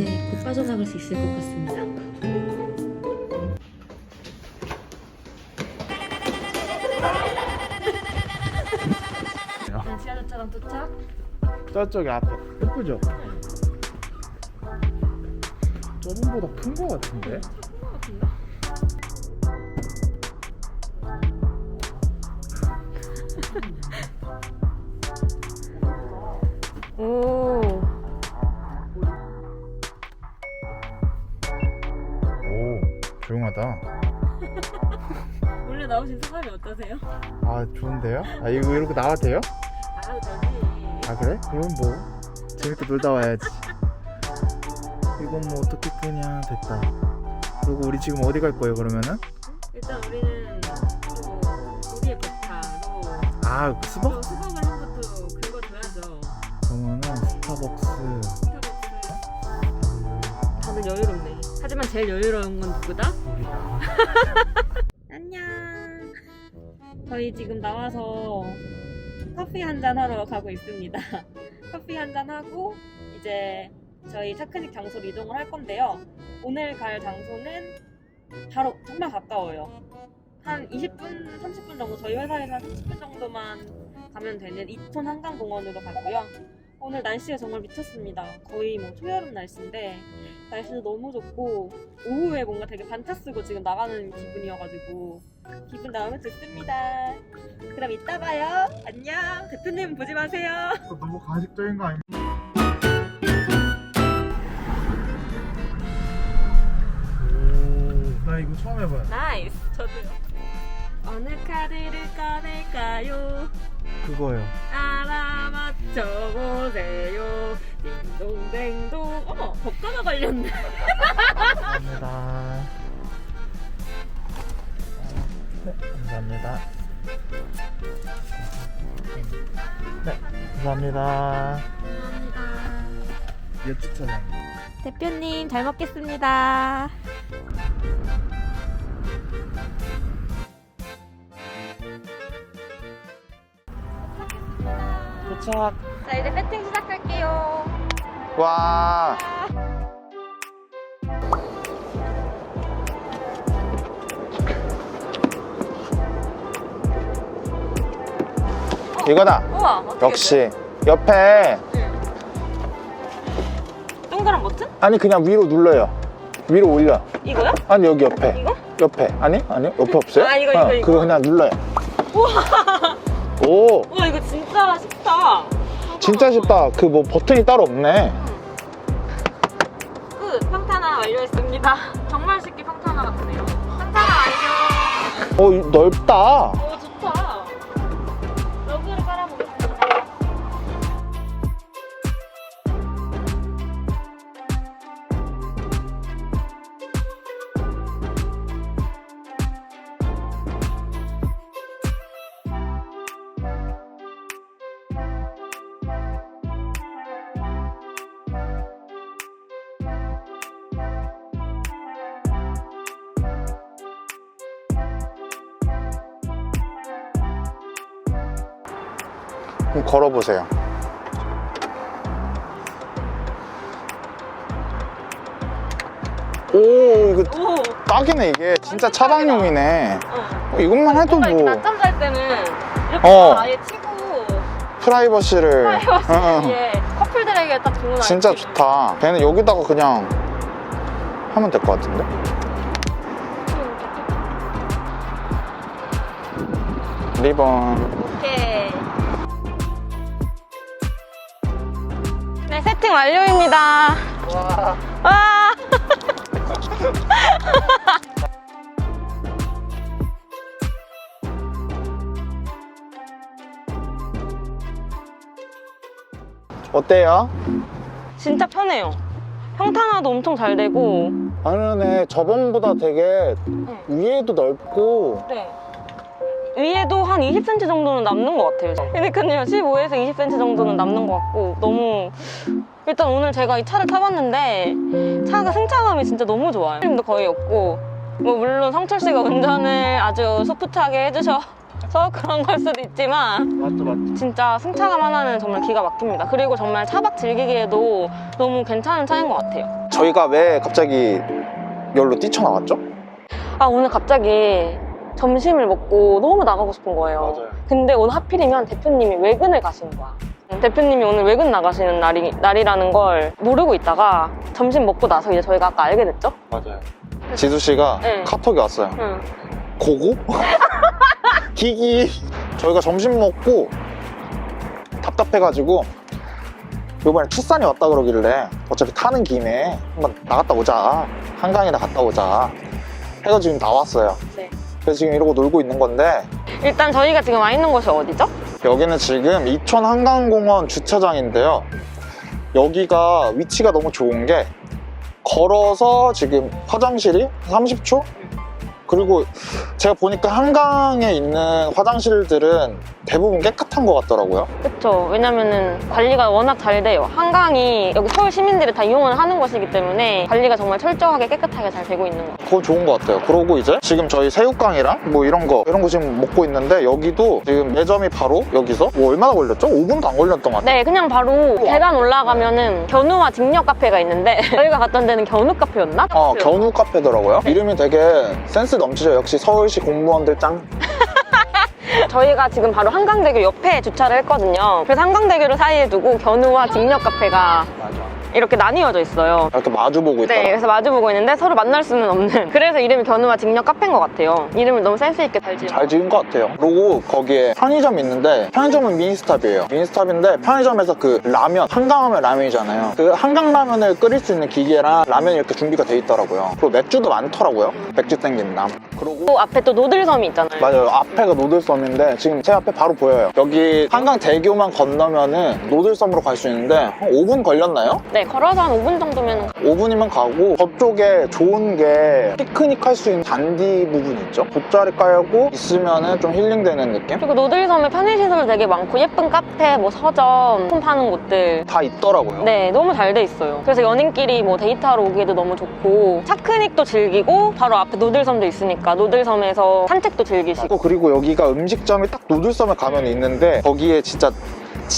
이제 곧 빠져나갈 수 있을 것 같습니다. 지하주차장 도착. 저쪽에 앞에 예쁘죠? 저번보다 큰 거 같은데? 오. 오 조용하다 원래 나오신 소감이 어떠세요? 아 좋은데요? 아 이거 이렇게 나와도 돼요? 나가도 되지. 아 그래? 그럼 뭐 재밌게 놀다 와야지 이건 뭐 어떻게 끄냐 됐다 그리고 우리 지금 어디 갈 거예요 그러면은? 일단 우리는 또 우리의 베타로 아 스벅? 또 수박을 한 것도 긁어줘야죠. 그러면은 스타벅스 스타벅스. 다들 여유롭네. 하지만 제일 여유로운 건 누구다? 안녕. 저희 지금 나와서 커피 한 잔 하러 가고 있습니다. 커피 한 잔 하고 이제 저희 차크닉 장소로 이동을 할 건데요. 오늘 갈 장소는 바로 정말 가까워요. 한 20분, 30분 정도 저희 회사에서 한 30분 정도만 가면 되는 이촌 한강공원으로 가고요. 오늘 날씨가 정말 미쳤습니다. 거의 뭐 초여름 날씨인데 날씨도 너무 좋고 오후에 뭔가 되게 반차 쓰고 지금 나가는 기분이어가지고 기분 너무 좋습니다. 그럼 이따 봐요. 안녕. 대표님 보지 마세요. 너무 가식적인 거 아닙니까? 오 나 이거 처음 해봐요 나이스. 저도요. 어느 카드를 꺼낼까요? 그거요 알아맞혀 보세요. 딩동댕동. 어머, 법가가 걸렸네. 감사합니다. 네, 감사합니다. 네, 감사합니다. 감사합니다. 몇 주차장? 대표님 잘 먹겠습니다. 도착. 자 이제 배팅 시작할게요. 와. 이거다. 우와 어떻게 역시 옆에 동그란 버튼? 아니 그냥 위로 눌러요. 위로 올려. 이거요? 아니 여기 옆에. 이거? 옆에. 아니 아니 옆에 없어요? 아, 이거, 이거, 어, 이거. 그거 그냥 눌러요. 오. 우와 이거 진짜 쉽다. 진짜 쉽다. 그 뭐 버튼이 따로 없네. 끝. 평탄화 완료했습니다. 정말 쉽게 평탄화 같네요. 평탄화 완료. 어, 이- 넓다. 그럼 걸어보세요. 오, 이거 오. 딱이네, 이게. 진짜 차박용이네. 어. 어, 이것만 해도 뭔가 이렇게 뭐 낮잠 잘 때는 이렇게 어. 아예 치고 프라이버시를. 프라이버시 응. 위에 커플들에게 딱 좋은 진짜 아이템. 좋다. 걔는 여기다가 그냥 하면 될 것 같은데? 리본. 오케이. 네, 세팅 완료입니다. 와. 와. 어때요? 진짜 편해요. 평탄화도 엄청 잘 되고. 아니 네, 저번보다 되게 응. 위에도 넓고. 네. 위에도 한 20cm 정도는 남는 것 같아요. 그러니까요, 15에서 20cm 정도는 남는 것 같고 너무 일단 오늘 제가 이 차를 타봤는데 차가 승차감이 진짜 너무 좋아요. 힘도 거의 없고 뭐 물론 성철 씨가 운전을 아주 소프트하게 해주셔 서 그런 걸 수도 있지만 맞죠 맞죠. 진짜 승차감 하나는 정말 기가 막힙니다. 그리고 정말 차박 즐기기에도 너무 괜찮은 차인 것 같아요. 저희가 왜 갑자기 여기로 뛰쳐나왔죠? 아 오늘 갑자기 점심을 먹고 너무 나가고 싶은 거예요. 근데 오늘 하필이면 대표님이 외근을 가시는 거야. 대표님이 오늘 외근 나가시는 날이, 날이라는 걸 모르고 있다가 점심 먹고 나서 이제 저희가 아까 알게 됐죠? 맞아요. 지수 씨가 네. 카톡이 왔어요. 응. 고고? 기기. 저희가 점심 먹고 답답해가지고 이번에 출산이 왔다 그러길래 어차피 타는 김에 한번 나갔다 오자. 한강이나 갔다 오자. 해서 지금 나왔어요. 네. 그래서 지금 이러고 놀고 있는 건데 일단 저희가 지금 와 있는 곳이 어디죠? 여기는 지금 이촌 한강공원 주차장인데요. 여기가 위치가 너무 좋은 게 걸어서 지금 화장실이 30초? 그리고 제가 보니까 한강에 있는 화장실들은 대부분 깨끗한 것 같더라고요. 그쵸. 왜냐면은 관리가 워낙 잘 돼요. 한강이 여기 서울 시민들이 다 이용을 하는 곳이기 때문에 관리가 정말 철저하게 깨끗하게 잘 되고 있는 것 같아요. 그건 좋은 것 같아요. 그러고 이제 지금 저희 새우깡이랑 뭐 이런 거 이런 거 지금 먹고 있는데 여기도 지금 매점이 바로 여기서 뭐 얼마나 걸렸죠? 5분도 안 걸렸던 것 같아요. 네, 그냥 바로 계단 올라가면은 견우와 직녀 카페가 있는데 저희가 갔던 데는 견우 카페였나? 어, 견우 카페더라고요. 이름이 되게 센스 넘치죠. 역시 서울시 공무원들 짱. 저희가 지금 바로 한강대교 옆에 주차를 했거든요. 그래서 한강대교를 사이에 두고 견우와 직녀 카페가 맞아. 이렇게 나뉘어져 있어요. 이렇게 마주보고 있더라. 네, 그래서 마주보고 있는데 서로 만날 수는 없는. 그래서 이름이 견우와 직녀 카페인 것 같아요. 이름을 너무 센스 있게 잘 지은 잘 지은 것 같아요. 그리고 거기에 편의점이 있는데 편의점은 미니스탑이에요. 미니스탑인데 편의점에서 그 라면 한강하면 라면이잖아요. 그 한강 라면을 끓일 수 있는 기계랑 라면이 이렇게 준비가 돼 있더라고요. 그리고 맥주도 많더라고요. 맥주 땡긴다. 그리고 또 앞에 또 노들섬이 있잖아요. 맞아요. 앞에가 노들섬인데 지금 제 앞에 바로 보여요. 여기 한강 대교만 건너면은 노들섬으로 갈 수 있는데 한 5분 걸렸나요? 네, 걸어서 한 5분 정도면 5분이면 가고 저쪽에 좋은 게 피크닉 할 수 있는 잔디 부분 있죠? 돗자리 깔고 있으면은 좀 힐링되는 느낌? 그리고 노들섬에 편의시설 되게 많고 예쁜 카페, 뭐 서점, 품 파는 곳들 다 있더라고요. 네, 너무 잘 돼 있어요. 그래서 연인끼리 뭐 데이트하러 오기에도 너무 좋고 차크닉도 즐기고 바로 앞에 노들섬도 있으니까 노들섬에서 산책도 즐기시고. 또 그리고 여기가 음식점이 딱 노들섬에 가면 있는데 거기에 진짜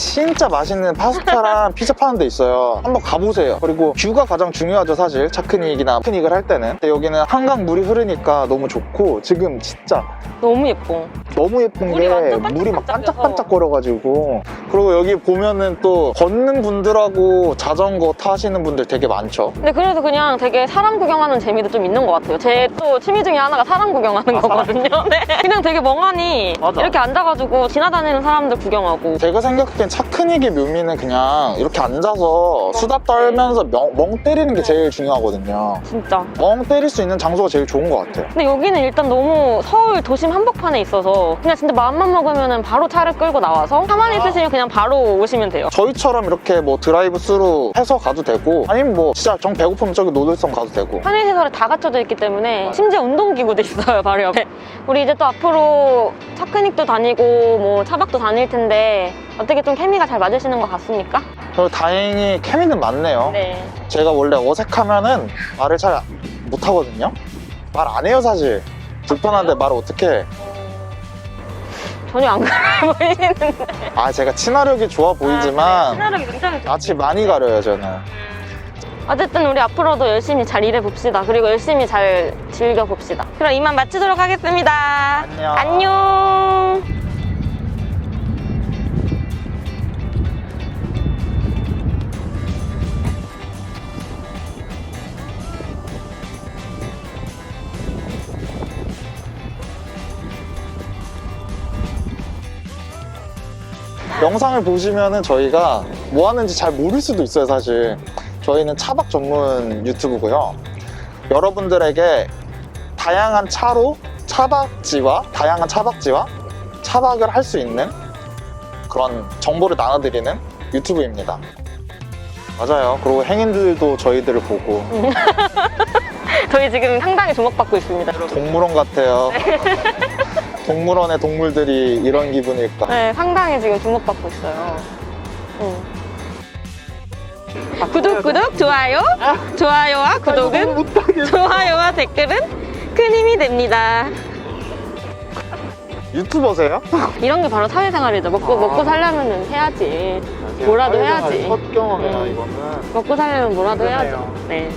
진짜 맛있는 파스타랑 피자 파는 데 있어요. 한번 가보세요. 그리고 뷰가 가장 중요하죠, 사실. 차크닉이나 피크닉을 할 때는. 근데 여기는 한강 물이 흐르니까 너무 좋고 지금 진짜 너무 예뻐. 너무 예쁜 물이 게 완전 물이 막 반짝반짝해서. 반짝반짝거려가지고 그리고 여기 보면은 또 걷는 분들하고 자전거 타시는 분들 되게 많죠. 근데 그래도 그냥 되게 사람 구경하는 재미도 좀 있는 것 같아요. 제 또 취미 중에 하나가 사람 구경하는 거거든요. 네. 그냥 되게 멍하니 맞아. 이렇게 앉아가지고 지나다니는 사람들 구경하고 제가 생각 하기엔 차크닉의 묘미는 그냥 이렇게 앉아서 수다 떨면서 멍, 멍 때리는 게 제일 중요하거든요. 진짜. 멍 때릴 수 있는 장소가 제일 좋은 것 같아요. 근데 여기는 일단 너무 서울 도심 한복판에 있어서 그냥 진짜 마음만 먹으면 바로 차를 끌고 나와서 가만히 있으시면 그냥 바로 오시면 돼요. 저희처럼 이렇게 뭐 드라이브 스루 해서 가도 되고 아니면 뭐 진짜 정 배고프면 저기 노들섬 가도 되고 편의시설이 다 갖춰져 있기 때문에 심지어 운동기구도 있어요 바로 옆에 우리 이제 또 앞으로 차크닉도 다니고 뭐 차박도 다닐 텐데 어떻게 좀 케미가 잘 맞으시는 것 같습니까? 그리고 다행히 케미는 많네요. 네 제가 원래 어색하면은 말을 잘 못하거든요. 말 안 해요 사실. 불편한데 말을 어떻게 해. 전혀 안 그래 보이시는데 아 제가 친화력이 좋아 보이지만 친화력이 굉장히 좋 낯이 많이 가려요 저는. 어쨌든 우리 앞으로도 열심히 잘 일해 봅시다 그리고 열심히 잘 즐겨 봅시다 그럼 이만 마치도록 하겠습니다 안녕. 안녕 영상을 보시면은 저희가 뭐 하는지 잘 모를 수도 있어요 사실. 저희는 차박 전문 유튜브고요. 여러분들에게 다양한 차로 차박지와 다양한 차박지와 차박을 할 수 있는 그런 정보를 나눠드리는 유튜브입니다. 맞아요. 그리고 행인들도 저희들을 보고 저희 지금 상당히 주목받고 있습니다 동물원 같아요. 동물원의 동물들이 이런 기분일까. 네, 상당히 지금 주목받고 있어요. 응. 구독, 구독, 좋아요. 좋아요와 구독은, 좋아요와 댓글은 큰 힘이 됩니다. 유튜버세요? 이런 게 바로 사회생활이죠. 먹고, 아. 먹고 살려면 해야지. 뭐라도 해야지. 첫 경험이라 음. 이거는 먹고 살려면 뭐라도 그러네요. 해야죠. 네.